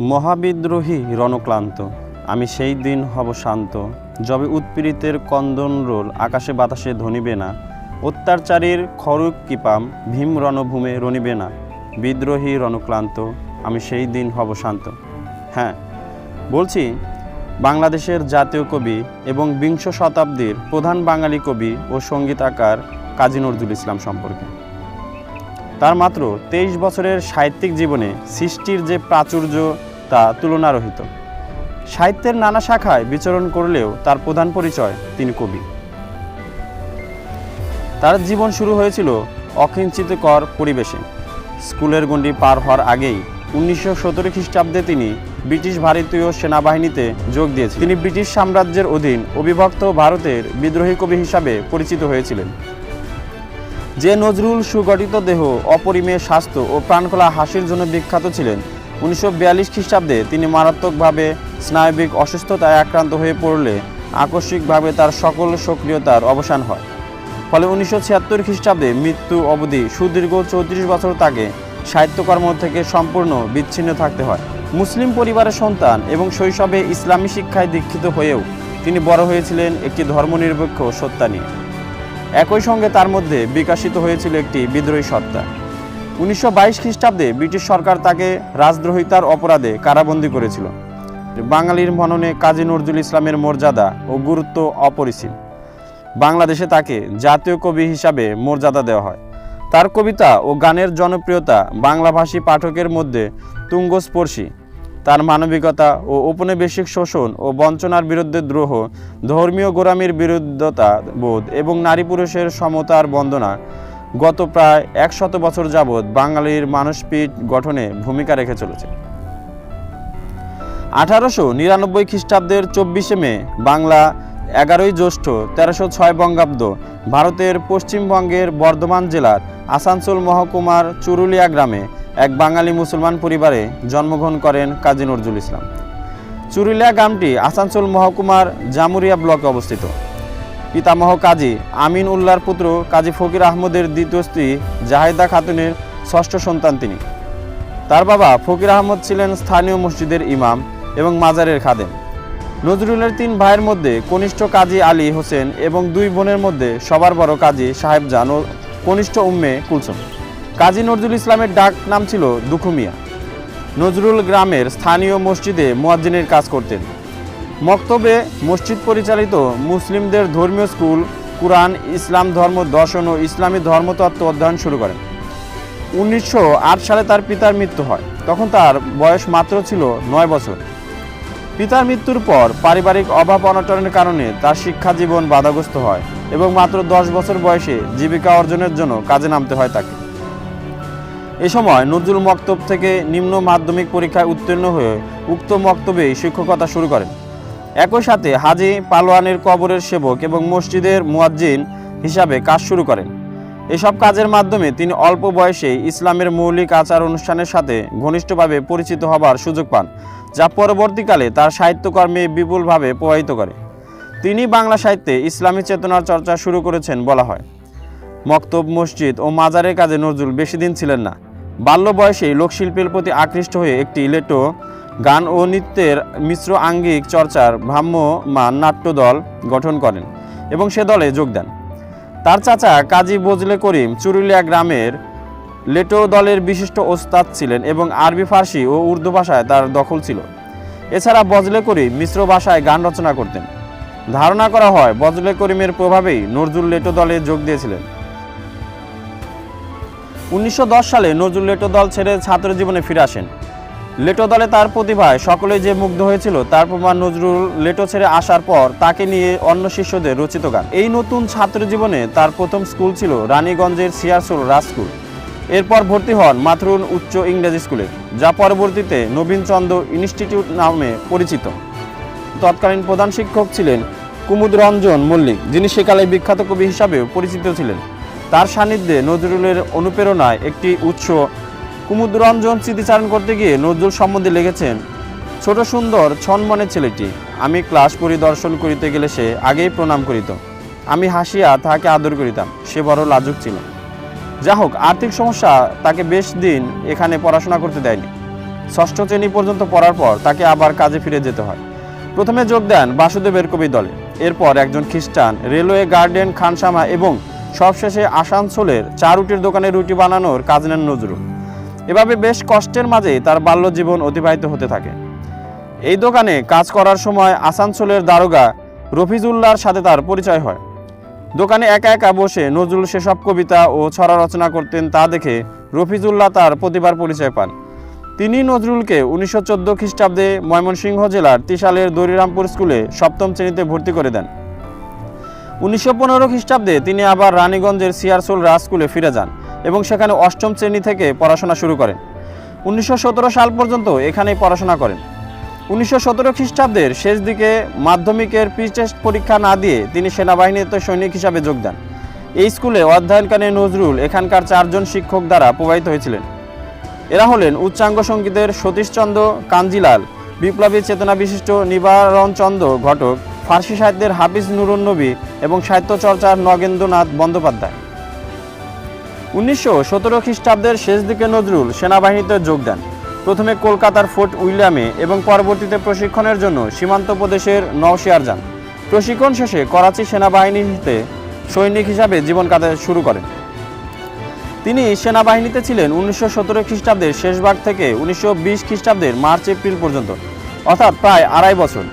মহাবিদ্রোহী রণক্লান্ত, আমি সেই দিন হব শান্ত। যবে উৎপীড়িতের কন্দন রোল, আকাশে বাতাসে ধনিবে না। অত্যাচারীর খরুক কিপাম, ভীম রণভূমে রণিবে না। বিদ্রোহী রণক্লান্ত, আমি সেই দিন হব শান্ত। হ্যাঁ বলছি, বাংলাদেশের জাতীয় কবি এবং বিংশ শতাব্দীর প্রধান বাঙালি কবি ও সঙ্গীতাকার কাজী নজরুল ইসলাম সম্পর্কে। তার মাত্র তেইশ বছরের সাহিত্যিক জীবনে সৃষ্টির যে প্রাচুর্য তা তুলনারহিত। সাহিত্যের নানা শাখায় বিচরণ করলেও তার প্রধান পরিচয় তিনি কবি। তার জীবন শুরু হয়েছিল অকিঞ্চিতকর পরিবেশে। স্কুলের গণ্ডি পার হওয়ার আগেই উনিশশো সতেরো খ্রিস্টাব্দে তিনি ব্রিটিশ ভারতীয় সেনাবাহিনীতে যোগ দিয়েছেন তিনি ব্রিটিশ সাম্রাজ্যের অধীন অবিভক্ত ভারতের বিদ্রোহী কবি হিসাবে পরিচিত হয়েছিলেন। যে নজরুল সুগঠিত দেহ অপরিমেয় স্বাস্থ্য ও প্রাণখোলা হাসির জন্য বিখ্যাত ছিলেন উনিশশো বিয়াল্লিশ খ্রিস্টাব্দে তিনি মারাত্মকভাবে স্নায়বিক অসুস্থতায় আক্রান্ত হয়ে পড়লে আকস্মিকভাবে তার সকল সক্রিয়তার অবসান হয়। ফলে উনিশশো ছিয়াত্তর খ্রিস্টাব্দে মৃত্যু অবধি সুদীর্ঘ চৌত্রিশ বছর তাকে সাহিত্যকর্ম থেকে সম্পূর্ণ বিচ্ছিন্ন থাকতে হয়। মুসলিম পরিবারের সন্তান এবং শৈশবে ইসলামী শিক্ষায় দীক্ষিত হয়েও তিনি বড় হয়েছিলেন একটি ধর্মনিরপেক্ষ সত্তা নিয়ে। একই সঙ্গে তার মধ্যে বিকাশিত হয়েছিল একটি বিদ্রোহী সত্তা। উনিশশো বাইশ খ্রিস্টাব্দে ব্রিটিশ সরকার তাকে রাজদ্রোহিতার অপরাধে কারাবন্দী করেছিল। বাঙালির মননে কাজী নজরুল ইসলামের মর্যাদা ও গুরুত্ব অপরিসীম। বাংলাদেশে তাকে জাতীয় কবি হিসাবে মর্যাদা দেওয়া হয়। তার কবিতা ও গানের জনপ্রিয়তা বাংলাভাষী পাঠকের মধ্যে তুঙ্গস্পর্শী। তার মানবিকতা ও ঔপনিবেশিক শোষণ ও বঞ্চনার বিরুদ্ধে দ্রোহ, ধর্মীয় গোরামির বিরুদ্ধতা বোধ এবং নারী পুরুষের সমতার বন্দনা গত প্রায় একশত বছর যাবৎ বাঙালির মানসপীঠ গঠনে ভূমিকা রেখে চলেছে। আঠারোশো নিরানব্বই খ্রিস্টাব্দের চব্বিশে মে, বাংলা এগারোই জ্যৈষ্ঠ তেরোশো ছয় বঙ্গাব্দ, ভারতের পশ্চিমবঙ্গের বর্ধমান জেলার আসানসোল মহকুমার চুরুলিয়া গ্রামে এক বাঙালি মুসলমান পরিবারে জন্মগ্রহণ করেন কাজী নজরুল ইসলাম। চুরুলিয়া গ্রামটি আসানসোল মহকুমার জামুরিয়া ব্লকে অবস্থিত। পিতামহ কাজী আমিন উল্লাহর পুত্র কাজী ফকির আহমদের দ্বিতীয় স্ত্রী জাহেদা খাতুনের ষষ্ঠ সন্তান তিনি। তার বাবা ফকির আহমদ ছিলেন স্থানীয় মসজিদের ইমাম এবং মাজারের খাদেম। নজরুলের তিন ভাইয়ের মধ্যে কনিষ্ঠ কাজী আলী হোসেন এবং দুই বোনের মধ্যে সবার বড় কাজী সাহেব জান ও কনিষ্ঠ উম্মে কুলসুম। কাজী নজরুল ইসলামের ডাক নাম ছিল দুখুমিয়া। নজরুল গ্রামের স্থানীয় মসজিদে মুয়াজ্জিনের কাজ করতেন। মক্তবে মসজিদ পরিচালিত মুসলিমদের ধর্মীয় স্কুল, কুরআন, ইসলাম ধর্ম দর্শন ও ইসলামী ধর্মতত্ত্ব অধ্যয়ন শুরু করেন উনিশশো আট সালে তার পিতার মৃত্যু হয়। তখন তার বয়স মাত্র ছিল নয় বছর। পিতার মৃত্যুর পর পারিবারিক অভাব অনটনের কারণে তার শিক্ষা জীবন বাধাগ্রস্ত হয় এবং মাত্র দশ বছর বয়সে জীবিকা অর্জনের জন্য কাজে নামতে হয় তাকে। এ সময় নজরুল মক্তব থেকে নিম্ন মাধ্যমিক পরীক্ষায় উত্তীর্ণ হয়ে উক্ত মক্তবেই শিক্ষকতা শুরু করেন। একই সাথে হাজি পালোয়ানের কবরের সেবক এবং মসজিদের মুয়াজ্জিন হিসাবে কাজ শুরু করেন। এসব কাজের মাধ্যমে তিনি অল্প বয়সে ইসলামের মৌলিক আচার অনুষ্ঠানের সাথে ঘনিষ্ঠভাবে পরিচিত হবার সুযোগ পান, যা পরবর্তীকালে তার সাহিত্যকর্মে বিপুলভাবে প্রভাবিত করে। তিনি বাংলা সাহিত্যে ইসলামী চেতনার চর্চা শুরু করেছেন বলা হয়। মক্তব, মসজিদ ও মাজারের কাজে নজরুল বেশি দিন ছিলেন না। বাল্য বয়সেই লোকশিল্পের প্রতি আকৃষ্ট হয়ে একটি লেটো গান ও নৃত্যের মিশ্র আঙ্গিক চর্চার ভ্রাম্যমান নাট্যদল গঠন করেন এবং সে দলে যোগ দেন। তার চাচা কাজী বজলে করিম চুরুলিয়া গ্রামের লেটো দলের বিশিষ্ট ওস্তাদ ছিলেন এবং আরবি, ফার্সি ও উর্দু ভাষায় তার দখল ছিল। এছাড়া বজলে করিম মিশ্র ভাষায় গান রচনা করতেন। ধারণা করা হয়, বজলে করিমের প্রভাবেই নজরুল লেটো দলে যোগ দিয়েছিলেন। উনিশশো দশ সালে নজরুল লেটো দল ছেড়ে ছাত্র জীবনে ফিরে আসেন। লেটো দলে তার প্রতিভায় সকলে যে মুগ্ধ হয়েছিল, তার প্রমাণ নজরুল লেটো ছেড়ে আসার পর তাকে নিয়ে অন্য শিষ্যদের রচিত গান। এই নতুন ছাত্র জীবনে তার প্রথম স্কুল ছিল রানীগঞ্জের সিয়ারসোল রাজ স্কুল। এরপর ভর্তি হন মাথরুন উচ্চ ইংরেজি স্কুলে, যা পরবর্তীতে নবীনচন্দ্র ইনস্টিটিউট নামে পরিচিত। তৎকালীন প্রধান শিক্ষক ছিলেন কুমুদ রঞ্জন মল্লিক, যিনি সেকালে বিখ্যাত কবি হিসাবেও পরিচিত ছিলেন। তার সান্নিধ্যে নজরুলের অনুপ্রেরণায় একটি উৎস কুমুদরঞ্জন স্মৃতিচারণ করতে গিয়ে নজরুল সম্বন্ধে লিখেছেন, ছোট সুন্দর, ছনমনে ছেলেটি। আমি ক্লাস পরিদর্শন করিতে গেলে সে আগেই প্রণাম করিত। আমি হাসিয়া তাহাকে আদর করিতাম। সে বড় লাজুক ছিল। যা হোক আর্থিক সমস্যা তাকে বেশ দিন এখানে পড়াশোনা করতে দেয়নি। ষষ্ঠ শ্রেণি পর্যন্ত পড়ার পর তাকে আবার কাজে ফিরে যেতে হয়। প্রথমে যোগ দেন বাসুদেবের কবি দলে। এরপর একজন খ্রিস্টান, রেলওয়ে গার্ডেন, খানসামা এবং সবশেষে আসানসোলের চা রুটির দোকানে রুটি বানানোর কাজ নেন নজরুল। এভাবে বেশ কষ্টের মাঝে তার বাল্য জীবন অতিবাহিত হতে থাকে। এই দোকানে কাজ করার সময় আসানসোলের দারোগা রফিজুল্লাহর সাথে তার পরিচয় হয়। দোকানে একা একা বসে নজরুল সেসব কবিতা ও ছড়া রচনা করতেন তা দেখে রফিজুল্লাহ তার প্রতিভার পরিচয় পান। তিনি নজরুলকে উনিশশো চোদ্দ খ্রিস্টাব্দে ময়মনসিংহ জেলার তিশালের দরিরামপুর স্কুলে সপ্তম শ্রেণীতে ভর্তি করে দেন। উনিশশো পনেরো খ্রিস্টাব্দে তিনি আবার রানীগঞ্জের সিয়ারসোল রাজ স্কুলে ফিরে যান। এবং সেখানে অষ্টম শ্রেণি থেকে পড়াশোনা শুরু করেন। উনিশশো সতেরো সাল পর্যন্ত এখানেই পড়াশোনা করেন। উনিশশো সতেরো খ্রিস্টাব্দের শেষ দিকে মাধ্যমিকের প্রি টেস্ট পরীক্ষা না দিয়ে তিনি সেনাবাহিনীতে সৈনিক হিসাবে যোগ দেন। এই স্কুলে অধ্যয়নকালে নজরুল এখানকার চারজন শিক্ষক দ্বারা প্রবাহিত হয়েছিলেন। এরা হলেন উচ্চাঙ্গ সঙ্গীতের সতীশচন্দ্র কাঞ্জিলাল, বিপ্লবী চেতনা বিশিষ্ট নিবারণচন্দ্র ঘটক, ফার্সি সাহিত্যের হাফিজ নুরুন নবী এবং সাহিত্য চর্চার নগেন্দ্রনাথ বন্দ্যোপাধ্যায়। উনিশশো সতেরো খ্রিস্টাব্দের শেষ দিকে নজরুল সেনাবাহিনীতে যোগ দেন। প্রথমে কলকাতার ফোর্ট উইলিয়ামে এবং পরবর্তীতে প্রশিক্ষণের জন্য সীমান্ত প্রদেশের নওশিয়ার যান। প্রশিক্ষণ শেষে করাচি সেনাবাহিনীতে সৈনিক হিসাবে জীবন কাটাতে শুরু করেন। তিনি সেনাবাহিনীতে ছিলেন উনিশশো সতেরো খ্রিস্টাব্দের শেষ ভাগ থেকে উনিশশো বিশ খ্রিস্টাব্দের মার্চ এপ্রিল পর্যন্ত, অর্থাৎ প্রায় আড়াই বছর।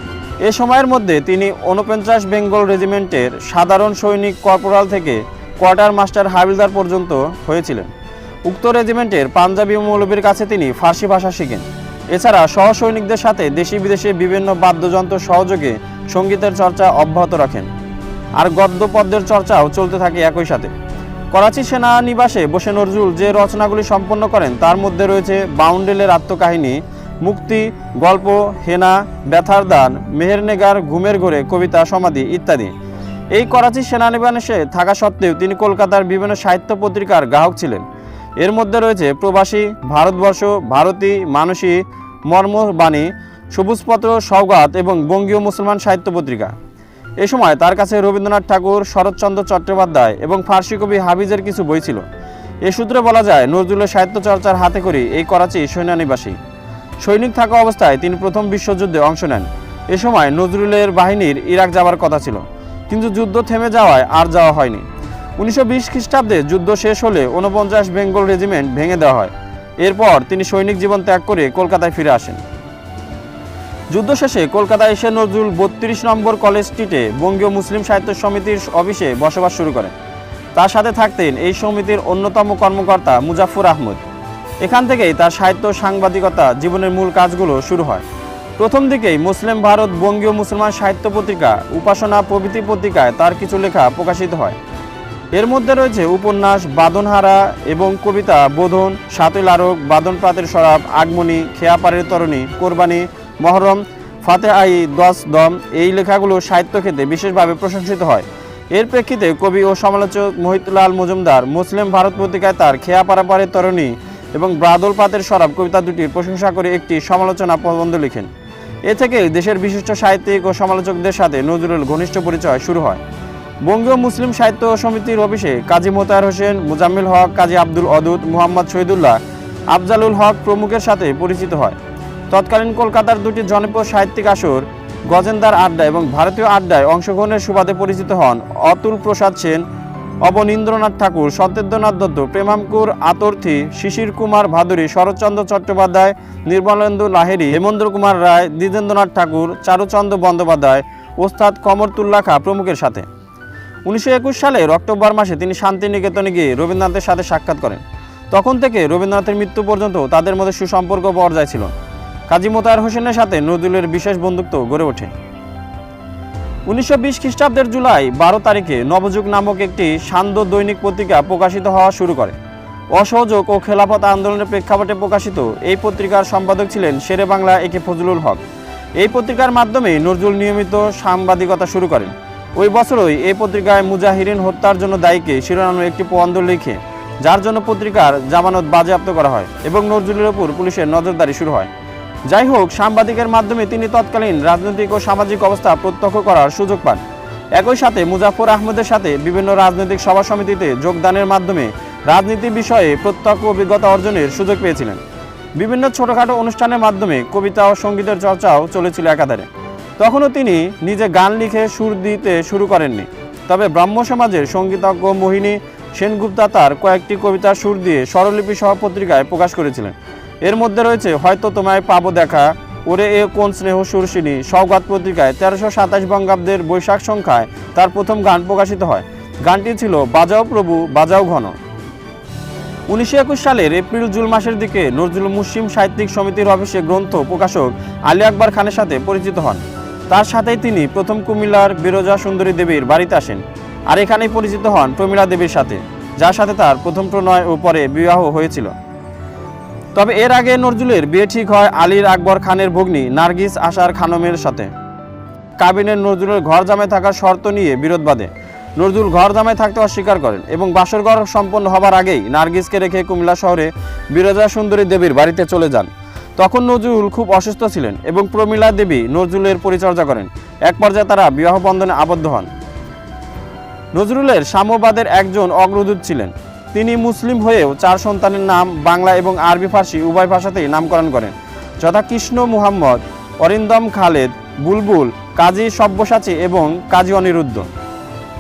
এ সময়ের মধ্যে তিনি ঊনপঞ্চাশ বেঙ্গল রেজিমেন্টের সাধারণ সৈনিক কর্পোরাল থেকে কোয়ার্টার মাস্টার হাবিলদার পর্যন্ত হয়েছিলেন। উক্ত রেজিমেন্টের পাঞ্জাবি মৌলবীর কাছে তিনি ফার্সি ভাষা শিখেন। এছাড়া সহসৈনিকদের সাথে দেশি বিদেশে বিভিন্ন বাদ্যযন্ত্র সহযোগে সঙ্গীতের চর্চা অব্যাহত রাখেন। আর গদ্য পদ্যের চর্চাও চলতে থাকে একই সাথে। করাচি সেনানিবাসে বসে নজরুল যে রচনাগুলি সম্পন্ন করেন, তার মধ্যে রয়েছে বাউন্ডেলের আত্মকাহিনী, মুক্তি, গল্প, হেনা, ব্যথার দান, মেহেরনেগার, ঘুমের ঘরে, কবিতা, সমাধি ইত্যাদি। এই করাচি সেনানিবাসে থাকা সত্ত্বেও তিনি কলকাতার বিভিন্ন সাহিত্য পত্রিকার গ্রাহক ছিলেন। এর মধ্যে রয়েছে প্রবাসী, ভারতবর্ষ, ভারতী, মানসী মর্মবাণী সবুজপত্র সৌগাত এবং বঙ্গীয় মুসলমান সাহিত্য পত্রিকা। এ সময় তার কাছে রবীন্দ্রনাথ ঠাকুর, শরৎচন্দ্র চট্টোপাধ্যায় এবং ফার্সি কবি হাবিজের কিছু বই ছিল। এ সূত্রে বলা যায়, নজরুলের সাহিত্য চর্চার হাতে করি এই করাচি সৈন্যানিবাসী সৈনিক থাকা অবস্থায় তিনি প্রথম বিশ্বযুদ্ধে অংশ নেন। এ সময় নজরুলের বাহিনীর ইরাক যাওয়ার কথা ছিল। কিন্তু যুদ্ধ থেমে যাওয়ায় আর যাওয়া হয়নি। উনিশশো বিশ খ্রিস্টাব্দে যুদ্ধ শেষ হলে ঊনপঞ্চাশ বেঙ্গল রেজিমেন্ট ভেঙে দেওয়া হয়। এরপর তিনি সৈনিক জীবন ত্যাগ করে কলকাতায় ফিরে আসেন। যুদ্ধ শেষে কলকাতায় এসে নজরুল বত্রিশ নম্বর কলেজ স্ট্রিটে বঙ্গীয় মুসলিম সাহিত্য সমিতির অফিসে বসবাস শুরু করেন। তার সাথে থাকতেন এই সমিতির অন্যতম কর্মকর্তা মুজাফর আহমদ। এখান থেকেই তার সাহিত্য সাংবাদিকতা জীবনের মূল কাজগুলো শুরু হয়। প্রথম দিকেই মুসলিম ভারত বঙ্গীয় মুসলমান সাহিত্য পত্রিকা, উপাসনা প্রভৃতি পত্রিকায় তার কিছু লেখা প্রকাশিত হয়। এর মধ্যে রয়েছে উপন্যাস, বাদনহারা এবং কবিতা, বোধন সাতুল আরক বাদন প্রাতের সরাব, আগমনী খেয়াপাড়ের তরণী, কোরবানি, মহরম, ফাতে আই দশ দম, এই লেখাগুলো সাহিত্য ক্ষেত্রে বিশেষভাবে প্রশংসিত হয়। এর প্রেক্ষিতে কবি ও সমালোচক মোহিতলাল মজুমদার মুসলিম ভারত পত্রিকায় তার খেয়া খেয়াপাড়াপাড়ের তরণী এবং ব্রাদল পাতের সরাব কবিতা দুটির প্রশংসা করে একটি সমালোচনা প্রবন্ধ লিখেন। এ থেকে দেশের বিশিষ্ট সাহিত্যিক ও সমালোচকদের সাথে নজরুল ঘনিষ্ঠ পরিচয় শুরু হয়। বঙ্গীয় মুসলিম সাহিত্য সমিতির অফিসে কাজী মোতায়ার হোসেন, মুজাম্মিল হক, কাজী আব্দুল অদুদ মুহাম্মদ শহীদুল্লাহ, আফজালুল হক প্রমুখের সাথে পরিচিত হয়। তৎকালীন কলকাতার দুটি জনপ্রিয় সাহিত্যিক আসর, গজেন্দার আড্ডা এবং ভারতীয় আড্ডায় অংশগ্রহণের সুবাদে পরিচিত হন অতুল প্রসাদ সেন অবনীন্দ্রনাথ ঠাকুর, সত্যেন্দ্রনাথ দত্ত, প্রেমাঙ্কুর আতর্থী, শিশির কুমার ভাদুরী, শরৎচন্দ্র চট্টোপাধ্যায়, নির্মলেন্দু লাহেরি হেমন্দ্র কুমার রায়, দ্বিজেন্দ্রনাথ ঠাকুর, চারুচন্দ্র বন্দ্যোপাধ্যায়, ওস্তাদ কমরতুল্লাহ খা প্রমুখের সাথে। উনিশশো একুশ সালের অক্টোবর মাসে তিনি শান্তিনিকেতনে গিয়ে রবীন্দ্রনাথের সাথে সাক্ষাৎ করেন। তখন থেকে রবীন্দ্রনাথের মৃত্যু পর্যন্ত তাদের মধ্যে সুসম্পর্ক বজায় ছিল। কাজী মোতায়ার হোসেনের সাথে নজরুলের বিশেষ বন্ধুত্ব গড়ে ওঠে। উনিশশো বিশ খ্রিস্টাব্দের জুলাই বারো তারিখে নবযুগ নামক একটি সান্ধ্য দৈনিক পত্রিকা প্রকাশিত হওয়া শুরু করে। অসহযোগ ও খেলাফত আন্দোলনের প্রেক্ষাপটে প্রকাশিত এই পত্রিকার সম্পাদক ছিলেন শেরে বাংলা একে ফজলুল হক। এই পত্রিকার মাধ্যমে নজরুল নিয়মিত সাংবাদিকতা শুরু করেন। ওই বছরই এই পত্রিকায় মুজাহিরিন হত্যার জন্য দায়ীকে শিরোনামে একটি প্রবন্ধ লিখে, যার জন্য পত্রিকার জামানত বাজেয়াপ্ত করা হয় এবং নজরুলের উপর পুলিশের নজরদারি শুরু হয়। যাই হোক সাংবাদিকের মাধ্যমে তিনি তৎকালীন রাজনৈতিক ও সামাজিক অবস্থা প্রত্যক্ষ করার সুযোগ পান। একই সাথে মুজাফর আহমদের সাথে বিভিন্ন রাজনৈতিক সভা সমিতিতে যোগদানের মাধ্যমে রাজনীতি বিষয়ে প্রত্যক্ষ অভিজ্ঞতা অর্জনের সুযোগ পেয়েছিলেন। বিভিন্ন ছোটোখাটো অনুষ্ঠানের মাধ্যমে কবিতা ও সঙ্গীতের চর্চাও চলেছিল একাধারে। তখনও তিনি নিজে গান লিখে সুর দিতে শুরু করেননি। তবে ব্রাহ্ম সমাজের সঙ্গীতজ্ঞ মোহিনী সেনগুপ্তা তার কয়েকটি কবিতার সুর দিয়ে স্বরলিপি সহ পত্রিকায় প্রকাশ করেছিলেন। এর মধ্যে রয়েছে, হয়তো তোমায় পাবো দেখা। ওরে এ কোন স্নেহ সুরসিনী? সৌগাত পত্রিকায়, তেরোশো সাতাশ বঙ্গাব্দের বৈশাখ সংখ্যায় তার প্রথম গান প্রকাশিত হয়। গানটি ছিল, বাজাও প্রভু, বাজাও ঘন। উনিশশো একুশ সালের এপ্রিল জুন মাসের দিকে নজরুল মুসলিম সাহিত্যিক সমিতির অফিসে গ্রন্থ প্রকাশক আলী আকবর খানের সাথে পরিচিত হন। তার সাথেই তিনি প্রথম কুমিল্লার বিরজা সুন্দরী দেবীর বাড়িতে আসেন। আর এখানেই পরিচিত হন প্রমীলা দেবীর সাথে, যার সাথে তার প্রথম প্রণয় ও পরে বিবাহ হয়েছিল। তবে এর আগে নজরুলের বিয়ে ঠিক হয় আলীর আকবর খানের ভগ্নী নার্গিস আশার খানমের সাথে। কাবিনের নজরুলের ঘর জামায় থাকার শর্ত নিয়ে বিরোধ বাঁধে নজরুল ঘর জামায় থাকতে অস্বীকার করেন এবং বাসরঘর সম্পন্ন হবার আগেই নার্গিসকে রেখে কুমিল্লা শহরে বিরজা সুন্দরী দেবীর বাড়িতে চলে যান। তখন নজরুল খুব অসুস্থ ছিলেন এবং প্রমীলা দেবী নজরুলের পরিচর্যা করেন। এক পর্যায়ে তারা বিবাহ বন্ধনে আবদ্ধ হন। নজরুলের সাম্যবাদের একজন অগ্রদূত ছিলেন। তিনি মুসলিম হয়েও চার সন্তানের নাম বাংলা এবং আরবি ফার্সি উভয় ভাষাতেই নামকরণ করেন। যথা কৃষ্ণ মুহাম্মদ, অরিন্দম খালেদ, বুলবুল, কাজী সব্যসাচী এবং কাজী অনিরুদ্ধ।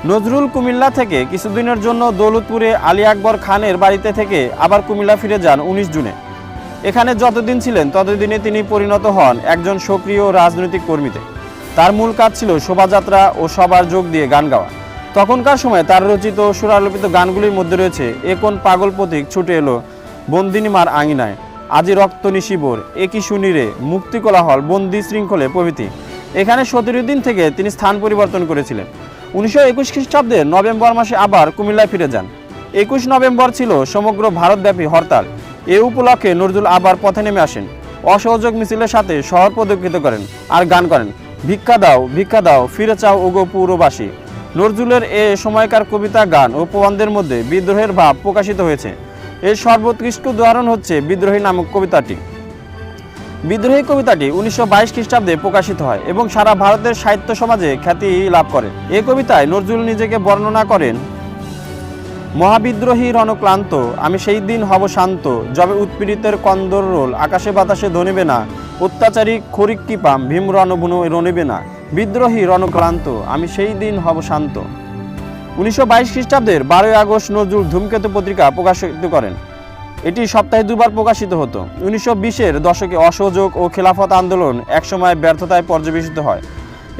নজরুল কুমিল্লা থেকে কিছুদিনের জন্য দৌলতপুরে আলী আকবর খানের বাড়িতে থেকে আবার কুমিল্লা ফিরে যান উনিশ জুনে। এখানে যতদিন ছিলেন ততদিনে তিনি পরিণত হন একজন সক্রিয় রাজনৈতিক কর্মীতে। তার মূল কাজ ছিল শোভাযাত্রা ও সবার যোগ দিয়ে গান গাওয়া। তখনকার সময় তার রচিত সুরালোপিত গানগুলির মধ্যে রয়েছে, এ কোন পাগল প্রতীক ছুটে এলো বন্দিনীমার আঙিনায়। আজি রক্ত নিশিবর একই শুনিরে মুক্তি কোলাহল, বন্দি শৃঙ্খলে প্রভৃতি। এখানে সতেরো দিন থেকে তিনি স্থান পরিবর্তন করেছিলেন। উনিশশো একুশ খ্রিস্টাব্দে নভেম্বর মাসে আবার কুমিল্লায় ফিরে যান। একুশ নভেম্বর ছিল সমগ্র ভারতব্যাপী হরতাল। এ উপলক্ষে নজরুল আবার পথে নেমে আসেন। অসহযোগ মিছিলের সাথে শহর প্রদক্ষিত করেন আর গান করেন। ভিক্ষা দাও ভিক্ষা দাও, ফিরে চাও ওগো পৌরবাসী। নজরুলের এ সময়কার কবিতা গান ও প্রবন্ধের মধ্যে বিদ্রোহের ভাব প্রকাশিত হয়েছে। এর সর্বোৎকৃষ্ট উদাহরণ হচ্ছে বিদ্রোহী নামক কবিতাটি। বিদ্রোহী কবিতাটি উনিশশো বাইশ খ্রিস্টাব্দে প্রকাশিত হয় এবং সারা ভারতের সাহিত্য সমাজে খ্যাতি লাভ করে। এ কবিতায় নজরুল নিজেকে বর্ণনা করেন, মহাবিদ্রোহী রণক্লান্ত, আমি সেই দিন হব শান্ত, যবে উৎপীড়িতের কন্দর রোল, আকাশে বাতাসে ধনিবে না, অত্যাচারী খরিক কিপাম ভীম রণবুন রণিবে না। বিদ্রোহী রণক্লান্ত আমি সেই দিন হব শান্ত। উনিশশো বাইশ খ্রিস্টাব্দের বারোই আগস্ট নজরুল ধূমকেতু পত্রিকা প্রকাশিত করেন। এটি সপ্তাহে দুবার প্রকাশিত হতো। উনিশশো বিশের দশকে অসহযোগ ও খেলাফত আন্দোলন একসময় ব্যর্থতায় পর্যবেসিত হয়।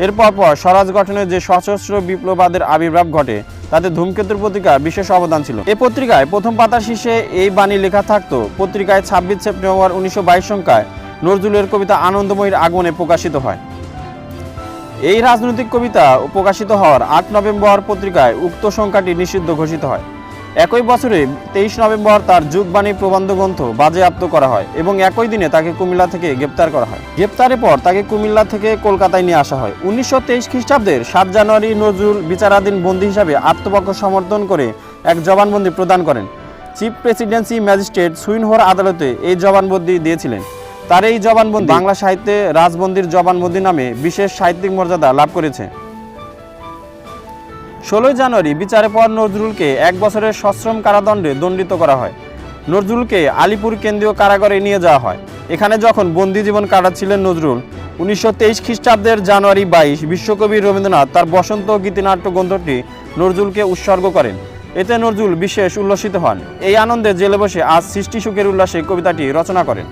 এরপর পর স্বরাজ গঠনের যে সশস্ত্র বিপ্লবাদের আবির্ভাব ঘটে, তাতে ধূমকেতুর পত্রিকার বিশেষ অবদান ছিল। এই পত্রিকায় প্রথম পাতার শীর্ষে এই বাণী লেখা থাকতো, পত্রিকায় ছাব্বিশ সেপ্টেম্বর উনিশশো বাইশ সংখ্যায় নজরুলের কবিতা আনন্দময়ীর আগমনে প্রকাশিত হয়। এই রাজনৈতিক কবিতা প্রকাশিত হওয়ার আট নভেম্বর পত্রিকায় উক্ত সংখ্যাটি নিষিদ্ধ ঘোষিত হয়। একই বছরে তেইশ নভেম্বর তার যুগবাণী প্রবন্ধ গ্রন্থ বাজেয়াপ্ত করা হয় এবং একই দিনে তাকে কুমিল্লা থেকে গ্রেপ্তার করা হয়। গ্রেপ্তারের পর তাকে কুমিল্লা থেকে কলকাতায় নিয়ে আসা হয়। উনিশশো তেইশ খ্রিস্টাব্দের সাত জানুয়ারি নজরুল বিচারাধীন বন্দী হিসাবে আত্মপক্ষ সমর্থন করে এক জবানবন্দি প্রদান করেন। চিফ প্রেসিডেন্সি ম্যাজিস্ট্রেট সুইনহোর আদালতে এই জবানবন্দি দিয়েছিলেন। তার এই জবানবন্দি বাংলা সাহিত্যে রাজবন্দির জবানবন্দি নামে বিশেষ সাহিত্যিক মর্যাদা লাভ করেছে। ষোলোই জানুয়ারি বিচারের পর নজরুলকে এক বছরের সশ্রম কারাদণ্ডে দণ্ডিত করা হয়। নজরুলকে আলিপুর কেন্দ্রীয় কারাগারে নিয়ে যাওয়া হয়। এখানে যখন বন্দি জীবন কাটাচ্ছিলেন নজরুল, উনিশশো তেইশ খ্রিস্টাব্দের জানুয়ারি বাইশ বিশ্বকবি রবীন্দ্রনাথ তার বসন্ত গীতিনাট্য গ্রন্থটি নজরুলকে উৎসর্গ করেন। এতে নজরুল বিশেষ উল্লসিত হন। এই আনন্দে জেলে বসে আজ সৃষ্টি সুখের উল্লাসে কবিতাটি রচনা করেন।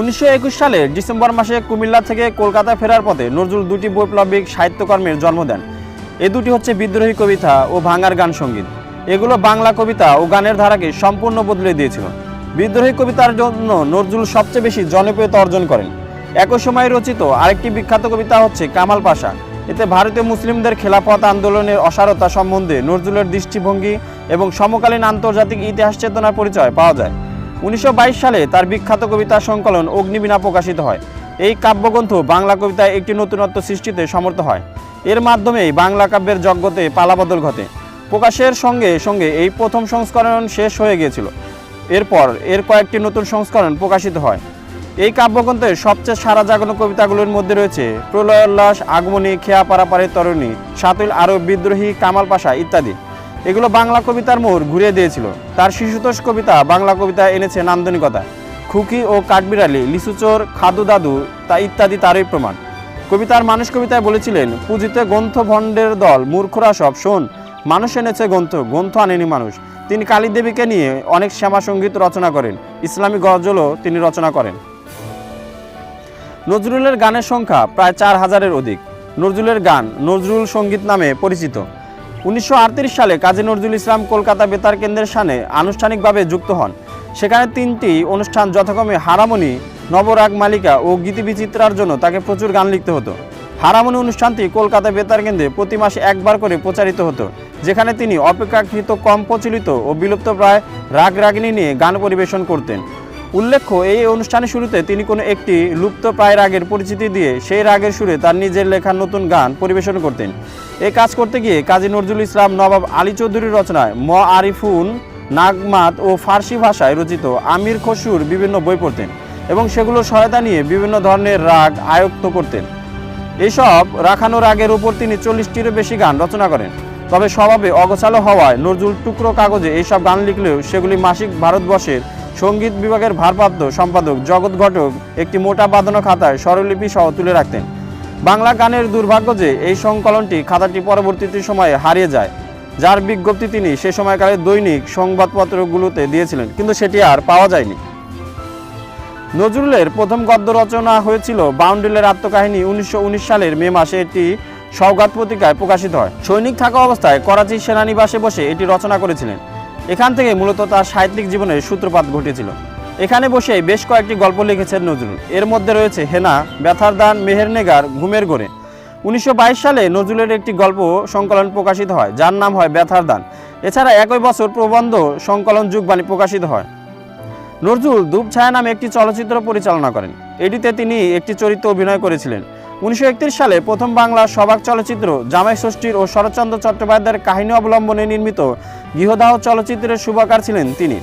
উনিশশো সালের ডিসেম্বর মাসে কুমিল্লা থেকে কলকাতায় ফেরার পথে নজরুল দুটি বৈপ্লবিক সাহিত্যকর্মের জন্ম দেন। এ দুটি হচ্ছে বিদ্রোহী কবিতা ও ভাঙার গান সংগীত। এগুলো বাংলা কবিতা ও গানের ধারাকে সম্পূর্ণ বদলে দিয়েছিল। বিদ্রোহী কবিতার জন্য নজরুল সবচেয়ে বেশি জনপ্রিয়তা অর্জন করেন। একই সময়ে রচিত আরেকটি বিখ্যাত কবিতা হচ্ছে কামাল পাশা। এতে ভারতীয় মুসলিমদের খেলাফত আন্দোলনের অসারতা সম্বন্ধে নজরুলের দৃষ্টিভঙ্গি এবং সমকালীন আন্তর্জাতিক ইতিহাস চেতনার পরিচয় পাওয়া যায়। উনিশশো বাইশ সালে তার বিখ্যাত কবিতা সংকলন অগ্নিবীণা প্রকাশিত হয়। এই কাব্যগ্রন্থ বাংলা কবিতায় একটি নতুনত্ব সৃষ্টিতে সমর্থ হয়। এর মাধ্যমেই বাংলা কাব্যের জগতে পালাবদল ঘটে। প্রকাশের সঙ্গে সঙ্গে এই প্রথম সংস্করণ শেষ হয়ে গিয়েছিল। এরপর এর কয়েকটি নতুন সংস্করণ প্রকাশিত হয়। এই কাব্যগ্রন্থের সবচেয়ে সারা জাগানো কবিতাগুলোর মধ্যে রয়েছে প্রলয়োল্লাস আগমনী খেয়া পারাপারের তরণী সাতুল আরব বিদ্রোহী, কামাল পাশা ইত্যাদি। এগুলো বাংলা কবিতার মোড় ঘুরিয়ে দিয়েছিল। তার শিশুতোষ কবিতা বাংলা কবিতা এনেছে নান্দনিকতা। খুকি ও কাঠবিড়ালি লিচুচোর খাদু দাদু, তা ইত্যাদি তারই প্রমাণ। কবিতার মানুষ কবিতায় বলেছিলেন, পুঁজিতে গ্রন্থ ভণ্ডের দল, মূর্খরা সব শোন। মানুষ এনেছে গ্রন্থ গ্রন্থ আনেনি মানুষ। তিনি কালী দেবীকে নিয়ে অনেক শ্যামা সংগীত রচনা করেন। ইসলামী গজলও তিনি রচনা করেন। নজরুলের গানের সংখ্যা প্রায় চার হাজারের অধিক। নজরুলের গান নজরুল সংগীত নামে পরিচিত। উনিশশো আটত্রিশ সালে কাজী নজরুল ইসলাম কলকাতা বেতার কেন্দ্রের সাথে আনুষ্ঠানিকভাবে যুক্ত হন। সেখানে তিনটি অনুষ্ঠান যথাক্রমে হারামণি নবরাগ মালিকা ও গীতিবিচিত্রার জন্য তাকে প্রচুর গান লিখতে হতো। হারামণি অনুষ্ঠানটি কলকাতা বেতার কেন্দ্রে প্রতি মাসে একবার করে প্রচারিত হতো, যেখানে তিনি অপেক্ষাকৃত কম প্রচলিত ও বিলুপ্ত প্রায় রাগ রাগিনী নিয়ে গান পরিবেশন করতেন। উল্লেখ্য, এই অনুষ্ঠানের শুরুতে তিনি কোনো একটি লুপ্ত প্রায় রাগের পরিচিতি দিয়ে সেই রাগের সুরে তার নিজের লেখা নতুন গান পরিবেশন করতেন। এই কাজ করতে গিয়ে কাজী নজরুল ইসলাম নবাব আলী চৌধুরীর রচনায় ম, আরিফুন, নাগমাত ও ফার্সি ভাষায় রচিত আমির খসুর বিভিন্ন বই পড়তেন এবং সেগুলো সহায়তা নিয়ে বিভিন্ন ধরনের রাগ আয়ত্ত করতেন। এইসব রাখানো রাগের উপর তিনি চল্লিশটিরও বেশি গান রচনা করেন। তবে স্বভাবে অগোছালো হওয়ায় নজরুল টুকরো কাগজে এইসব গান লিখলেও সেগুলি মাসিক ভারতবর্ষের সংগীত বিভাগের ভারপ্রাপ্ত সম্পাদক, জগৎ ঘটক, একটি মোটা বাঁধানো খাতায় স্বরলিপি সহ তুলে রাখতেন। বাংলা গানের দুর্ভাগ্য যে এই সংকলনটি খাতাটি পরবর্তীতে সময়ে হারিয়ে যায়। যার বিজ্ঞপ্তি তিনি সে সময়কালে দৈনিক সংবাদপত্রগুলোতে দিয়েছিলেন, কিন্তু সেটি আর পাওয়া যায়নি। নজরুলের প্রথম গদ্য রচনা হয়েছিল বাউন্ডুলের আত্মকাহিনী উনিশশো উনিশ সালের মে মাসে এটি সৌগাত পত্রিকায় প্রকাশিত হয়। সৈনিক থাকা অবস্থায় করাচি সেনানিবাসে বসে এটি রচনা করেছিলেন। এখান থেকে মূলত তার সাহিত্যিক জীবনের সূত্রপাত ঘটেছিল। এখানে বসে বেশ কয়েকটি গল্প লিখেছেন নজরুল। এর মধ্যে রয়েছে হেনা, ব্যথার দান মেহেরনেগার ঘুমের গড়ে। উনিশশো সালে নজরুলের একটি গল্প সংকলন প্রকাশিত হয়, যার নাম হয় ব্যথার দান। এছাড়া একই বছর প্রবন্ধ সংকলন যুগবাণী প্রকাশিত হয়। নজরুল দুপছায়া নামে একটি চলচ্চিত্র পরিচালনা করেন। এটিতে তিনি একটি চরিত্র অভিনয় করেছিলেন। উনিশশো একত্রিশ সালে প্রথম বাংলা সবাক চলচ্চিত্র জামাই ষষ্ঠীর ও শরৎচন্দ্র চট্টোপাধ্যায়ের কাহিনী অবলম্বনে নির্মিত গৃহদাহ চলচ্চিত্রের শুভাকার ছিলেন তিনি।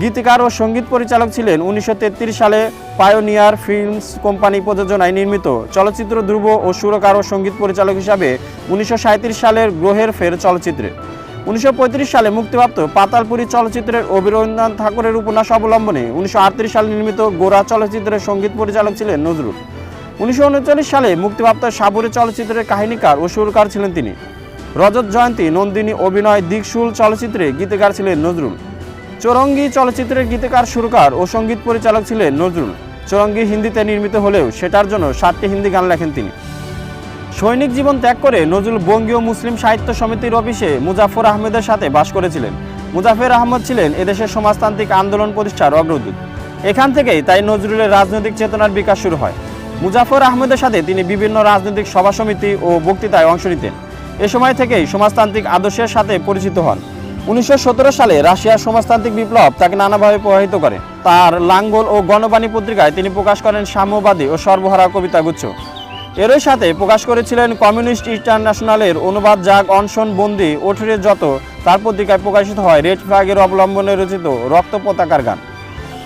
গীতিকার ও সংগীত পরিচালক ছিলেন উনিশশো তেত্রিশ সালে পায়োনিয়ার ফিল্মস কোম্পানি প্রযোজনায় নির্মিত। চলচ্চিত্র ধ্রুব ও সুরকার ও সংগীত পরিচালক হিসাবে উনিশশো সাঁইত্রিশ সালের গ্রহের ফের চলচ্চিত্রে। উনিশশো পঁয়ত্রিশ সালে মুক্তিপ্রাপ্ত পাতালপুরী চলচ্চিত্রের অভিরবীন্দ্রনাথ ঠাকুরের উপন্যাস অবলম্বনে উনিশশো আটত্রিশ সালে নির্মিত গোরা চলচ্চিত্রের সংগীত পরিচালক ছিলেন নজরুল। উনিশশো উনচল্লিশ সালে মুক্তিপ্রাপ্ত সাবরী চলচ্চিত্রের কাহিনীকার ও সুরকার ছিলেন তিনি। রজত জয়ন্তী, নন্দিনী, অভিনয়, দিকশুল চলচ্চিত্রে গীতিকার ছিলেন নজরুল। চৌরঙ্গি চলচ্চিত্রের গীতিকার সুরকার ও সংগীত পরিচালক ছিলেন নজরুল। চৌরঙ্গি হিন্দিতে নির্মিত হলেও সেটার জন্য ষাটটি হিন্দি গান লেখেন তিনি। সৈনিক জীবন ত্যাগ করে নজরুল বঙ্গীয় মুসলিম সাহিত্য সমিতির অফিসে মুজাফর আহমেদের সাথে বাস করেছিলেন। মুজাফর আহমদ ছিলেন এদেশের সমাজতান্ত্রিক আন্দোলন প্রতিষ্ঠার অগ্রদূত। এখান থেকেই তাই নজরুলের রাজনৈতিক চেতনার বিকাশ শুরু হয়। মুজাফর আহমেদের সাথে তিনি বিভিন্ন রাজনৈতিক সভা সমিতি ও বক্তৃতায় অংশ নিতেন। এ সময় থেকেই সমাজতান্ত্রিক আদর্শের সাথে পরিচিত হন। উনিশশো সতেরো সালে রাশিয়ার সমাজতান্ত্রিক বিপ্লব তাকে নানাভাবে প্রভাবিত করে। তার লাঙ্গল ও গণবাণী পত্রিকায় তিনি প্রকাশ করেন সাম্যবাদী ও সর্বহারা কবিতাগুচ্ছ। এরই সাথে প্রকাশ করেছিলেন কমিউনিস্ট ইন্টারন্যাশনালের অনুবাদ জাগ অনশন বন্দি ওঠরে যত, তার পত্রিকায় প্রকাশিত হয় রেড ফ্ল্যাগের অবলম্বনে রচিত রক্ত পতাকার গান।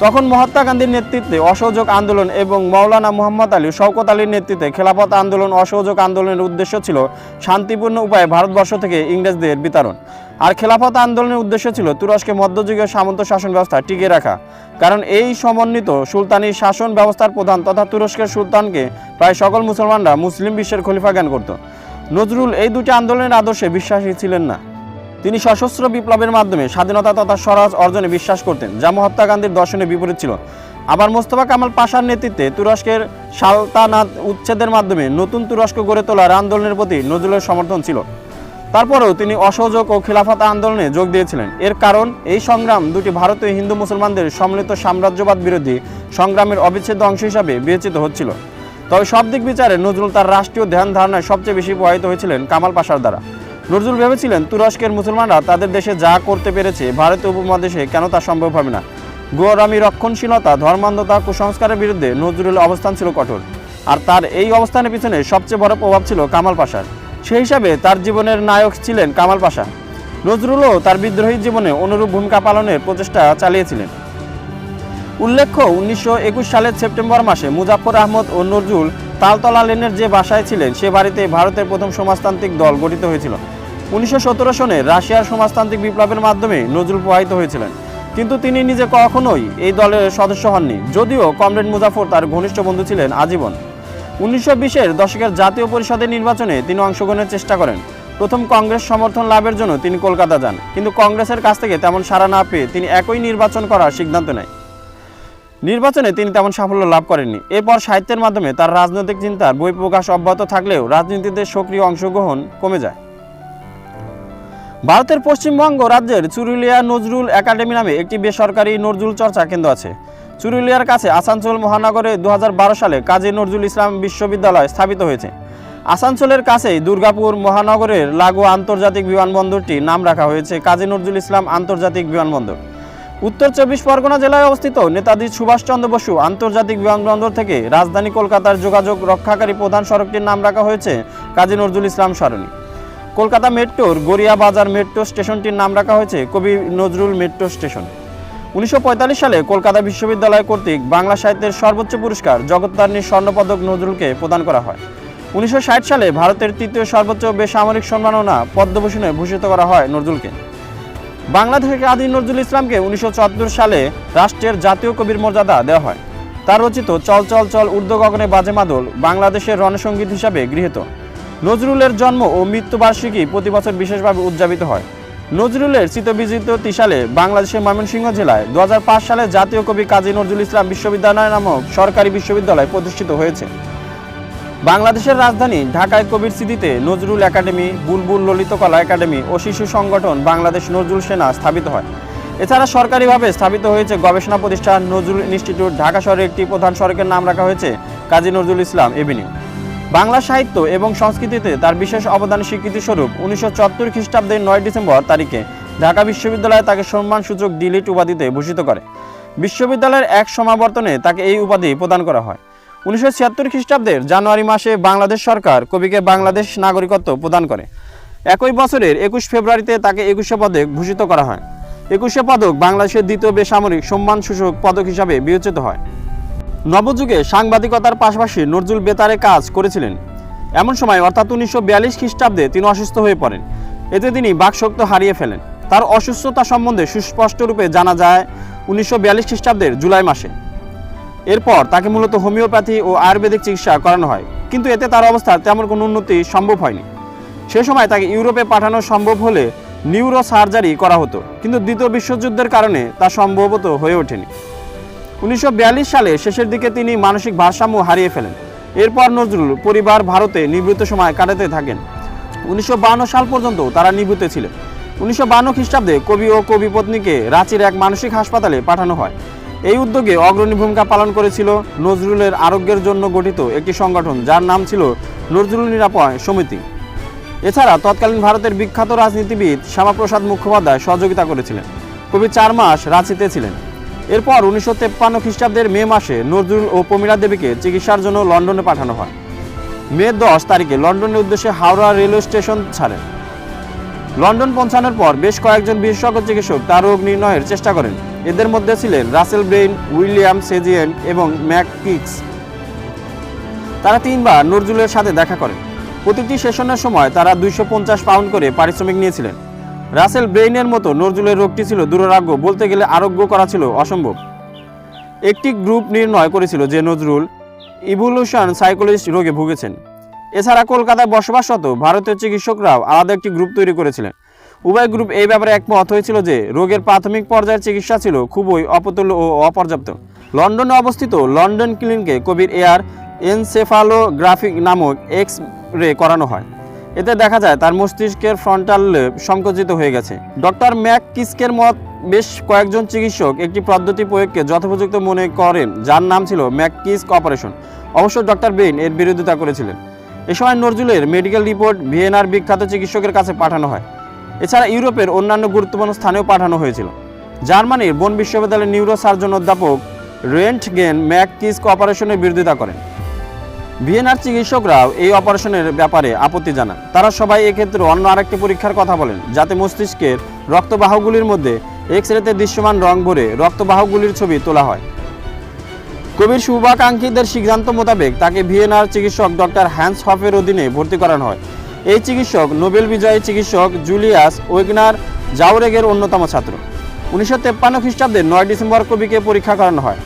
তখন মহাত্মা গান্ধীর নেতৃত্বে অসহযোগ আন্দোলন এবং মৌলানা মোহাম্মদ আলী শওকত আলীর নেতৃত্বে খেলাফত আন্দোলন, অসহযোগ আন্দোলনের উদ্দেশ্য ছিল শান্তিপূর্ণ উপায়ে ভারতবর্ষ থেকে ইংরেজদের বিতরণ। আর খেলাফত আন্দোলনের উদ্দেশ্য ছিল তুরস্কে মধ্যযুগীয় সামন্ত শাসন ব্যবস্থা টিকিয়ে রাখা। কারণ এই সমন্বিত সুলতানি শাসন ব্যবস্থার প্রধান তথা তুরস্কের সুলতানকে প্রায় সকল মুসলমানরা মুসলিম বিশ্বের খলিফা জ্ঞান করত। নজরুল এই দুটি আন্দোলনের আদর্শে বিশ্বাসী ছিলেন না। তিনি সশস্ত্র বিপ্লবের মাধ্যমে স্বাধীনতা তথা স্বরাজ অর্জনে বিশ্বাস করতেন, যা মহাত্মা গান্ধীর দর্শনে বিপরীত ছিল। আবার মোস্তফা কামাল পাশার নেতৃত্বে তুরস্কের সালতানাত উচ্ছেদের মাধ্যমে নতুন তুরস্ক গড়ে তোলার আন্দোলনের প্রতি নজরুলের সমর্থন ছিল। তারপরেও তিনি অসহযোগ ও খিলাফত আন্দোলনে যোগ দিয়েছিলেন। এর কারণ, এই সংগ্রাম দুটি ভারতীয় হিন্দু মুসলমানদের সম্মিলিত সাম্রাজ্যবাদ বিরোধী সংগ্রামের অবিচ্ছেদ্য অংশ হিসাবে বিবেচিত হচ্ছিল। তবে সব দিক বিচারে নজরুল তার রাষ্ট্রীয় ধ্যান ধারণায় সবচেয়ে বেশি প্রভাবিত হয়েছিলেন কামাল পাশার দ্বারা। নজরুল ভেবেছিলেন তুরস্কের মুসলমানরা তাদের দেশে যা করতে পেরেছে ভারতীয় উপমহাদেশে কেন তা সম্ভব হবে না। গোয়ারামি রক্ষণশীলতা, ধর্মান্ধতা, কুসংস্কারের বিরুদ্ধে নজরুলের অবস্থান ছিল কঠোর। আর তার এই অবস্থানের পিছনে সবচেয়ে বড় প্রভাব ছিল কামাল পাশার। সেই হিসাবে তার জীবনের নায়ক ছিলেন কামাল পাশা। নজরুলও তার বিদ্রোহী জীবনে অনুরূপ ভূমিকা পালনের প্রচেষ্টা চালিয়েছিলেন। উল্লেখ্য, উনিশশো একুশ সালের সেপ্টেম্বর মাসে মুজাফর আহমদ ও নজরুল তালতলা লেনের যে বাসায় ছিলেন, সে বাড়িতে ভারতের প্রথম সমাজতান্ত্রিক দল গঠিত হয়েছিল। উনিশশো সনে রাশিয়ার সমাজতান্ত্রিক বিপ্লবের মাধ্যমে নজরুল প্রবাহিত হয়েছিলেন। কিন্তু তিনি নিজে কখনোই এই দলের সদস্য হননি। যদিও কমরেড মুজাফর তার ঘনিষ্ঠ বন্ধু ছিলেন আজীবন। উনিশশো বিশের দশকের জাতীয় পরিষদের নির্বাচনে তিনি অংশগ্রহণের চেষ্টা করেন। প্রথম কংগ্রেস সমর্থন লাভের জন্য তিনি কলকাতা যান। কিন্তু কংগ্রেসের কাছ থেকে তেমন সাড়া না পেয়ে তিনি একই নির্বাচন করার সিদ্ধান্ত নেয়। নির্বাচনে তিনি তেমন সাফল্য লাভ করেননি। এরপর সাহিত্যের মাধ্যমে তার রাজনৈতিক চিন্তার বহিঃপ্রকাশ অব্যাহত থাকলেও রাজনীতিতে সক্রিয় অংশগ্রহণ কমে যায়। ভারতের পশ্চিমবঙ্গ রাজ্যের চুরুলিয়া নজরুল একাডেমি নামে একটি বেসরকারি নজরুল চর্চা কেন্দ্র আছে। চুরুলিয়ার কাছে আসানসোল মহানগরে দু হাজার বারো সালে কাজী নজরুল ইসলাম বিশ্ববিদ্যালয় স্থাপিত হয়েছে। আসানসোলের কাছেই দুর্গাপুর মহানগরের লাগু আন্তর্জাতিক বিমানবন্দরটি নাম রাখা হয়েছে কাজী নজরুল ইসলাম আন্তর্জাতিক বিমানবন্দর। উত্তর চব্বিশ পরগনা জেলায় অবস্থিত নেতাজি সুভাষচন্দ্র বসু আন্তর্জাতিক বিমানবন্দর থেকে রাজধানী কলকাতার যোগাযোগ রক্ষাকারী প্রধান সড়কটির নাম রাখা হয়েছে কাজী নজরুল ইসলাম সরণি। কলকাতা মেট্রোর গড়িয়া বাজার মেট্রো স্টেশনটির নাম রাখা হয়েছে কবি নজরুল মেট্রো স্টেশন। উনিশশো পঁয়তাল্লিশ সালে কলকাতা বিশ্ববিদ্যালয় কর্তৃক বাংলা সাহিত্যের সর্বোচ্চ পুরস্কার জগত্তারিণী স্বর্ণপদক নজরুলকে প্রদান করা হয়। উনিশশো ষাট সালে ভারতের তৃতীয় সর্বোচ্চ বেসামরিক সম্মাননা পদ্মভূষণে ভূষিত করা হয় নজরুলকে। বাংলাদেশের আদি নজরুল ইসলামকে উনিশশো চুয়াত্তর সালে রাষ্ট্রের জাতীয় কবির মর্যাদা দেওয়া হয়। তার রচিত চল চল চল ঊর্ধ্ব গগনে বাজে মাদল বাংলাদেশের রণসঙ্গীত হিসাবে গৃহীত। নজরুলের জন্ম ও মৃত্যুবার্ষিকী প্রতি বছর বিশেষভাবে উদযাপিত হয়। নজরুলের চিতবিজিত সালে বাংলাদেশের ময়মনসিংহ জেলায় দু হাজার পাঁচ সালে জাতীয় কবি কাজী নজরুল ইসলাম বিশ্ববিদ্যালয় নামক সরকারি বিশ্ববিদ্যালয় প্রতিষ্ঠিত হয়েছে। বাংলাদেশের রাজধানী ঢাকায় কবির স্মৃতিতে নজরুল একাডেমি, বুলবুল ললিতকলা একাডেমি ও শিশু সংগঠন বাংলাদেশ নজরুল সেনা স্থাপিত হয়। এছাড়া সরকারিভাবে স্থাপিত হয়েছে গবেষণা প্রতিষ্ঠান নজরুল ইনস্টিটিউট। ঢাকা শহরে একটি প্রধান সড়কের নাম রাখা হয়েছে কাজী নজরুল ইসলাম এভিনিউ। বাংলা সাহিত্য এবং সংস্কৃতিতে তার বিশেষ অবদান স্বীকৃতিস্বরূপ উনিশশো চুয়াত্তর খ্রিস্টাব্দের নয় ডিসেম্বর তারিখে ঢাকা বিশ্ববিদ্যালয় তাকে সম্মানসূচক ডিলিট উপাধিতে ভূষিত করে। বিশ্ববিদ্যালয়ের এক সমাবর্তনে তাকে এই উপাধি প্রদান করা হয়। উনিশশো ছিয়াত্তর খ্রিস্টাব্দের জানুয়ারি মাসে বাংলাদেশ সরকার কবিকে বাংলাদেশ নাগরিকত্ব প্রদান করে। একই বছরের একুশ ফেব্রুয়ারিতে তাকে একুশে পদক ভূষিত করা হয়। একুশে পদক বাংলাদেশের দ্বিতীয় বেসামরিক সম্মানসূচক পদক হিসাবে বিবেচিত হয়। নবযুগে সাংবাদিকতার পাশাপাশি নজরুল বেতারে কাজ করেছিলেন। এমন সময় অর্থাৎ উনিশশো বিয়াল্লিশ খ্রিস্টাব্দে তিনি অসুস্থ হয়ে পড়েন। এতে তিনি বাকশক্ত হারিয়ে ফেলেন। তার অসুস্থতা সম্বন্ধে সুস্পষ্ট রূপে জানা যায় উনিশশো বিয়াল্লিশ খ্রিস্টাব্দের জুলাই মাসে। এরপর তাকে মূলত হোমিওপ্যাথি ও আয়ুর্বেদিক চিকিৎসা করানো হয়। কিন্তু এতে তার অবস্থার তেমন কোনো উন্নতি সম্ভব হয়নি। সে সময় তাকে ইউরোপে পাঠানো সম্ভব হলে নিউরো সার্জারি করা হতো। কিন্তু দ্বিতীয় বিশ্বযুদ্ধের কারণে তা সম্ভবত হয়ে ওঠেনি। উনিশশো বিয়াল্লিশ সালে শেষের দিকে তিনি মানসিক ভারসাম্য হারিয়ে ফেলেন। এরপর নজরুল পরিবার ভারতে নিবৃত্ত সময় কাটাতে থাকেন। উনিশশো সাল পর্যন্ত তারা নিবৃত্ত ছিলেন। উনিশশো বান্ন খ্রিস্টাব্দে কবি ও কবি পত্নীকে রাঁচির এক মানসিক হাসপাতালে পাঠানো হয়। এই উদ্যোগে অগ্রণী ভূমিকা পালন করেছিল নজরুলের আরোগ্যের জন্য গঠিত একটি সংগঠন, যার নাম ছিল নজরুল নিরাপয় সমিতি। এছাড়া তৎকালীন ভারতের বিখ্যাত রাজনীতিবিদ শ্যামাপ্রসাদ মুখোপাধ্যায় সহযোগিতা করেছিলেন। কবি চার মাস রাঁচিতে ছিলেন। এরপর উনিশশো তেপ্পান্ন খ্রিস্টাব্দের মে মাসে নজরুল ও প্রমীলা দেবীকে চিকিৎসার জন্য লন্ডনে পাঠানো হয়। মে দশ তারিখে লন্ডনের উদ্দেশ্যে হাওড়া রেলওয়ে স্টেশন ছাড়েন। লন্ডন পৌঁছানোর পর বেশ কয়েকজন বিশেষজ্ঞ চিকিৎসক তার রোগ নির্ণয়ের চেষ্টা করেন। এদের মধ্যে ছিলেন রাসেল ব্রেইন, উইলিয়াম সেজিয়েন এবং ম্যাক কিক্স তারা তিনবার নজরুলের সাথে দেখা করেন। প্রতিটি সেশনের সময় তারা দুইশো পঞ্চাশ পাউন্ড করে পারিশ্রমিক নিয়েছিলেন। রাসেল ব্রেইনের মতো নজরুলের রোগটি ছিল দুরারোগ্য, বলতে গেলে আরোগ্য করা ছিল অসম্ভব। একটি গ্রুপ নির্ণয় করেছিল যে নজরুল ইভলিউশন সাইকোলজিস্ট রোগে ভুগেছেন। এছাড়া কলকাতায় বসবাসরত ভারতীয় চিকিৎসকরাও আলাদা একটি গ্রুপ তৈরি করেছিলেন। উভয় গ্রুপ এই ব্যাপারে একমত হয়েছিল যে রোগের প্রাথমিক পর্যায়ের চিকিৎসা ছিল খুবই অপতুল্য ও অপর্যাপ্ত। লন্ডনে অবস্থিত লন্ডন ক্লিনিকে কবির এয়ার এনসেফালোগ্রাফিক নামক এক্স রে করানো হয়। এতে দেখা যায় তার মস্তিষ্কের ফ্রন্টাল লেব সংকুচিত হয়ে গেছে। ডক্টর ম্যাক কিস্কের মত বেশ কয়েকজন চিকিৎসক একটি পদ্ধতি প্রয়োগকে যথোপযুক্ত মনে করেন, যার নাম ছিল ম্যাককিস্ক অপারেশন। অবশ্য ডক্টর বেইন এর বিরোধিতা করেছিলেন। এ সময় নজরুলের মেডিকেল রিপোর্ট ভিয়েনার বিখ্যাত চিকিৎসকের কাছে পাঠানো হয়। এছাড়া ইউরোপের অন্যান্য গুরুত্বপূর্ণ স্থানেও পাঠানো হয়েছিল। জার্মানির বন বিশ্ববিদ্যালয়ের নিউরো সার্জন অধ্যাপক রেন্টগেন ম্যাককিস্ক অপারেশনের বিরোধিতা করেন। ভিয়েনার চিকিৎসকরাও এই অপারেশনের ব্যাপারে আপত্তি জানান। তারা সবাই এক্ষেত্রে অন্য আরেকটি পরীক্ষার কথা বলেন, যাতে মস্তিষ্কের রক্তবাহগুলির মধ্যে এক্স রেতে দৃশ্যমান রং ভরে রক্তবাহগুলির ছবি তোলা হয়। কবির শুভাকাঙ্ক্ষীদের সিদ্ধান্ত মোতাবেক তাকে ভিয়েনার চিকিৎসক ডক্টর হ্যান্স হফের অধীনে ভর্তি করানো হয়। এই চিকিৎসক নোবেল বিজয়ী চিকিৎসক জুলিয়াস ওয়েগনার জাওরেগের অন্যতম ছাত্র। উনিশশো তেপ্পান্ন খ্রিস্টাব্দে নয় ডিসেম্বর কবিকে পরীক্ষা করানো হয়।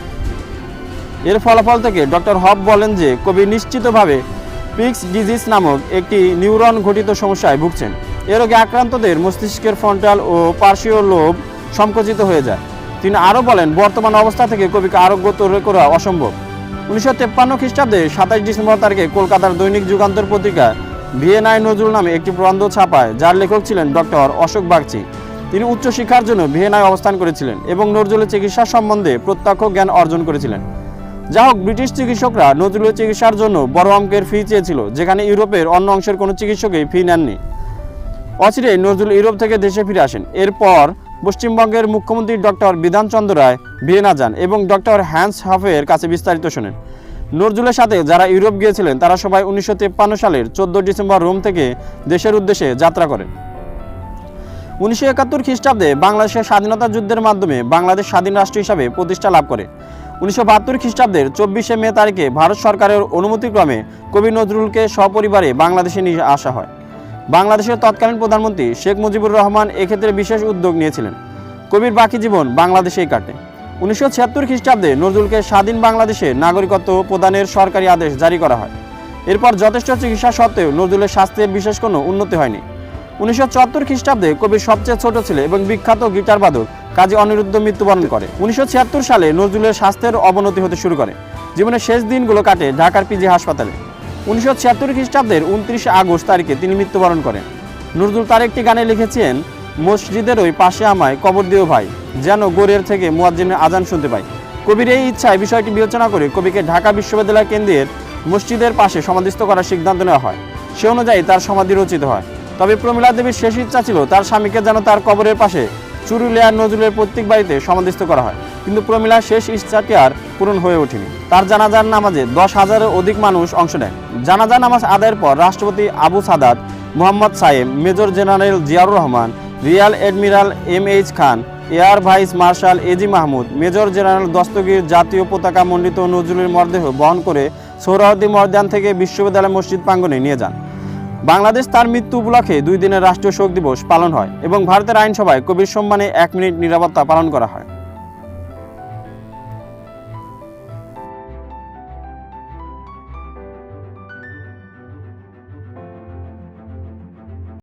এর ফলাফল থেকে ডক্টর হব বলেন যে কবি নিশ্চিতভাবে পিক্স ডিজিজ নামক একটি নিউরন ঘটিত সমস্যায় ভুগছেন। এ রোগে আক্রান্তদের মস্তিষ্কের ফ্রন্টাল ও পার্শ্বীয় লোভ সংকুচিত হয়ে যায়। তিনি আরও বলেন, বর্তমান অবস্থা থেকে কবিকে আরোগ্য তৈরি করা অসম্ভব। উনিশশো তেপ্পান্ন খ্রিস্টাব্দে সাতাশ ডিসেম্বর তারিখে কলকাতার দৈনিক যুগান্তর পত্রিকা ভিএনআই নজরুল নামে একটি প্রবন্ধ ছাপায়, যার লেখক ছিলেন ডক্টর অশোক বাগচি। তিনি উচ্চশিক্ষার জন্য ভিয়েনায় অবস্থান করেছিলেন এবং নজরুলের চিকিৎসা সম্বন্ধে প্রত্যক্ষ জ্ঞান অর্জন করেছিলেন। যা হোক, ব্রিটিশ চিকিৎসকরা নজরুলের চিকিৎসার জন্য বড় অঙ্কের ফি চেয়েছিল, যেখানে ইউরোপের অন্য অংশের কোনো চিকিৎসকই ফি নেননি। অচিরে নজরুল ইউরোপ থেকে দেশে ফিরে আসেন। এরপর পশ্চিমবঙ্গের মুখ্যমন্ত্রী ডক্টর বিধানচন্দ্র রায় ভিয়েনা যান এবং ডক্টর হ্যান্স হাফের কাছে বিস্তারিত শোনেন। নজরুলের সাথে যারা ইউরোপ গিয়েছিলেন, তারা সবাই উনিশশো সালের চোদ্দ ডিসেম্বর রোম থেকে দেশের উদ্দেশ্যে যাত্রা করেন। উনিশশো একাত্তর খ্রিস্টাব্দে বাংলাদেশের স্বাধীনতা যুদ্ধের মাধ্যমে বাংলাদেশ স্বাধীন রাষ্ট্র হিসাবে প্রতিষ্ঠা লাভ করে। উনিশশো বাহাত্তর খ্রিস্টাব্দের চব্বিশে মে তারিখে ভারত সরকারের অনুমতিক্রমে কবি নজরুলকে সপরিবারে বাংলাদেশে নিয়ে আসা হয়। বাংলাদেশের তৎকালীন প্রধানমন্ত্রী শেখ মুজিবুর রহমান এক্ষেত্রে বিশেষ উদ্যোগ নিয়েছিলেন। কবির বাকি জীবন বাংলাদেশেই কাটে। উনিশশো ছিয়াত্তর খ্রিস্টাব্দে নজরুলকে স্বাধীন বাংলাদেশে নাগরিকত্ব প্রদানের সরকারি আদেশ জারি করা হয়। এরপর যথেষ্ট চিকিৎসা সত্ত্বেও নজরুলের স্বাস্থ্যে বিশেষ কোনো উন্নতি হয়নি। উনিশশো চুয়াত্তর খ্রিস্টাব্দে কবির সবচেয়ে ছোট ছেলে এবং বিখ্যাত গিটার বাদক কাজী অনিরুদ্ধ মৃত্যুবরণ করে। উনিশশো ছিয়াত্তর সালে নজরুলের স্বাস্থ্যের অবনতি হতে শুরু করে। জীবনের শেষ দিনগুলো কাটে ঢাকার পিজি হাসপাতালে। উনিশশো ছিয়াত্তর খ্রিস্টাব্দের উনত্রিশে আগস্ট তারিখে তিনি মৃত্যুবরণ করেন। নজরুল তার একটি গানে লিখেছেন, মসজিদের ওই পাশে আমায় কবর দিও ভাই, যেন গোরের থেকে মুয়াজ্জিনের আজান শুনতে পাই। কবির এই ইচ্ছায় বিষয়টি বিবেচনা করে কবিকে ঢাকা বিশ্ববিদ্যালয় কেন্দ্রের মসজিদের পাশে সমাধিস্থ করার সিদ্ধান্ত নেওয়া হয়। সে অনুযায়ী তার সমাধি রচিত হয়। তবে প্রমীলা দেবীর শেষ ইচ্ছা ছিল তার স্বামীকে যেন তার কবরের পাশে চুরুলিয়ার নজরুলের প্রত্যেক বাড়িতে সমাধিস্থ করা হয়। কিন্তু প্রমীলার শেষ ইচ্ছাটি আর পূরণ হয়ে ওঠেনি। তার জানাজার নামাজে দশ হাজারের অধিক মানুষ অংশ নেয়। জানাজা নামাজ আদায়ের পর রাষ্ট্রপতি Abu Sadat, Mohammad Saim major general Ziaur Rahman, rear admiral M H Khan, air vice marshal AG Mahmud, major general Dastagir জাতীয় পতাকা মণ্ডিত নজরুলের মরদেহ বহন করে সৌরাহদ্দি ময়দান থেকে বিশ্ববিদ্যালয় মসজিদ প্রাঙ্গনে নিয়ে যান। বাংলাদেশ তার মৃত্যু উপলক্ষে দুই দিনের রাষ্ট্রীয় শোক দিবস পালন হয় এবং ভারতের আইনসভায় কবির সম্মানে এক মিনিট নিরাপত্তা পালন করা হয়।